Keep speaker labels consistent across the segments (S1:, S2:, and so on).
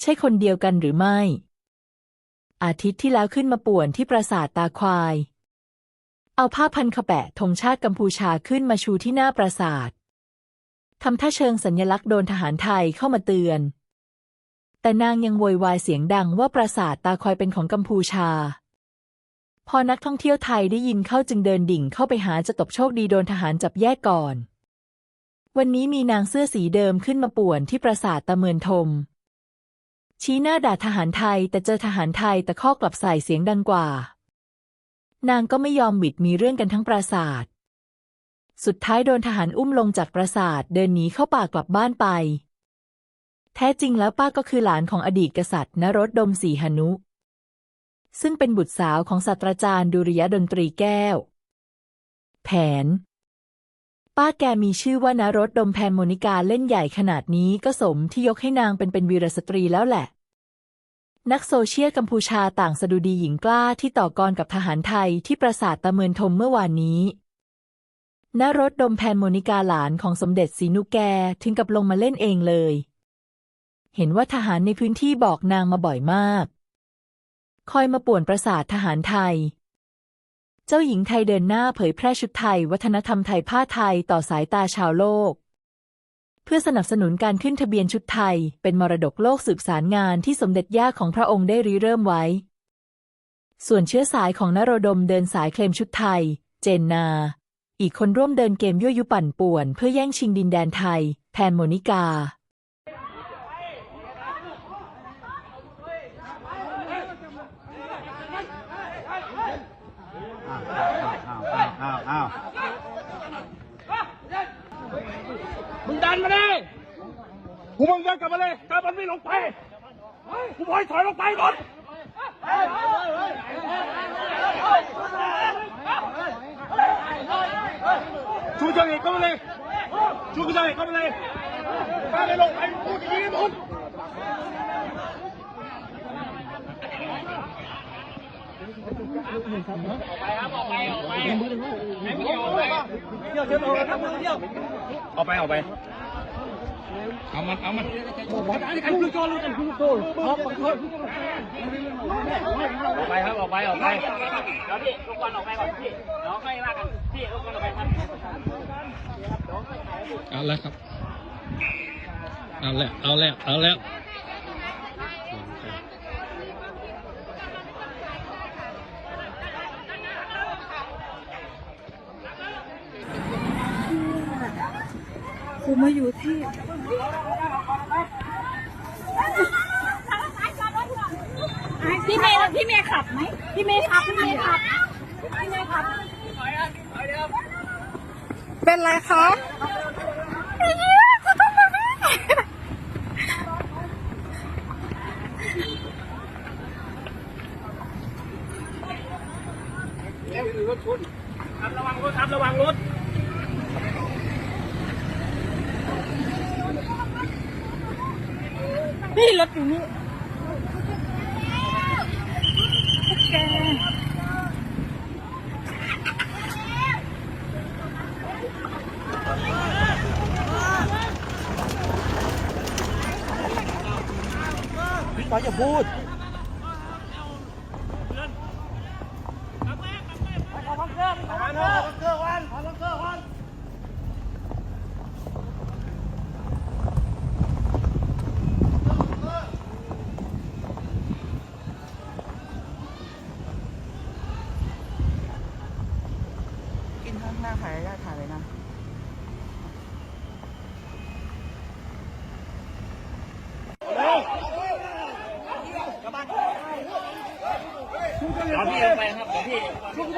S1: ใช่คนเดียวกันหรือไม่ อาทิตย์ที่แล้วขึ้นมาป่วนที่ปราสาทตาควาย เอาผ้าพันขแปะธงชาติกัมพูชาขึ้นมาชูที่หน้าปราสาททำท่าเชิงสัญลักษณ์โดนทหารไทยเข้ามาเตือน แต่นางยังโวยวายเสียงดังว่าปราสาทตาควายเป็นของกัมพูชา พอนักท่องเที่ยวไทยได้ยินเข้าจึงเดินดิ่งเข้าไปหาจะตบโชคดีโดนทหารจับแยกก่อน วันนี้มีนางเสื้อสีเดิมขึ้นมาป่วนที่ปราสาทตะเมือนทม ชี้หน้าด่าทหารไทย แต่เจอทหารไทยแตะคอกลับใส่เสียงดังกว่า นางก็ไม่ยอมบิดมีเรื่องกันทั้งปราสาท สุดท้ายโดนทหารอุ้มลงจากปราสาทเดินหนีเข้าป่ากลับบ้านไป แท้จริงแล้วป้าก็คือหลานของอดีตกษัตริย์นรดดมศรีหนุ ซึ่งเป็นบุตรสาวของศาสตราจารย์ดุริยดนตรีแก้ว แผน ป้าแกมีชื่อว่านารดดมแพนโมนิกาเล่นใหญ่ขนาดนี้ก็สมที่ยกให้นางเป็นเป็นวีรสตรีแล้วแหละ นักโซเชียลกัมพูชาต่างสะดุดีหญิงกล้าที่ต่อกรกับทหารไทยที่ปราสาทตะเมือนทมเมื่อวานนี้นรดดมแพนโมนิกาหลานของสมเด็จศรีนุแกถึงกับลงมาเล่นเองเลย เห็นว่าทหารในพื้นที่บอกนางมาบ่อยมาก คอยมาป่วนปราสาททหารไทย เจ้าหญิงไทยเดินหน้าเผยแพร่ชุดไทย วัฒนธรรมไทยผ้าไทยต่อสายตาชาวโลก เพื่อสนับสนุนการขึ้นทะเบียนชุดไทย เป็นมรดกโลกสืบสารงานที่สมเด็จย่าของพระองค์ได้ริเริ่มไว้ ส่วนเชื้อสายของนโรดมเดินสายเคลมชุดไทย เจนนา อีกคนร่วมเดินเกมยั่วยุปั่นป่วน เพื่อแย่งชิงดินแดนไทย แทนโมนิกา
S2: อ้าวอ้าวอ้าว
S3: มึงดันมาดิ กูมึงเดินกลับมาเลยถ้ามันไม่ลงไปกูบอกให้ถอยลงไปก่อนชูเชิงเอกเข้ามาเลยชูเชิงเอกเข้ามาเลยถ้าไม่ลงไปพูดอย่างนี้หมด
S2: ออกไปออกไป
S3: เอามันเอามันกันคือโจรกัน เอามันเอามัน
S2: ออกไปครับออกไปออกไป
S4: เดี๋ยวพี่ลูกบอลออกไปก่อนพี่เดี๋ยวค่อยว่ากันพี่ลูกบอลออกไปครับ
S5: เอาแล้วครับ เอาแล้วเอาแล้วเอาแล้ว
S6: กูมาอยู่ที่พี่เมย์พี่เมย์ขับไหมพี่เมย์ขับพี่เมย์ขับพี่เมย์ขับเป็นไรคะไอ้เหี้ยกูต้องมานี่
S4: ครับระวังรถครับระวังรถ
S6: พี่รถอยู่นี่แกกิน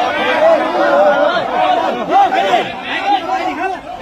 S4: ๋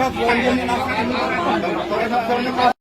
S3: ชอบโวยกันนะ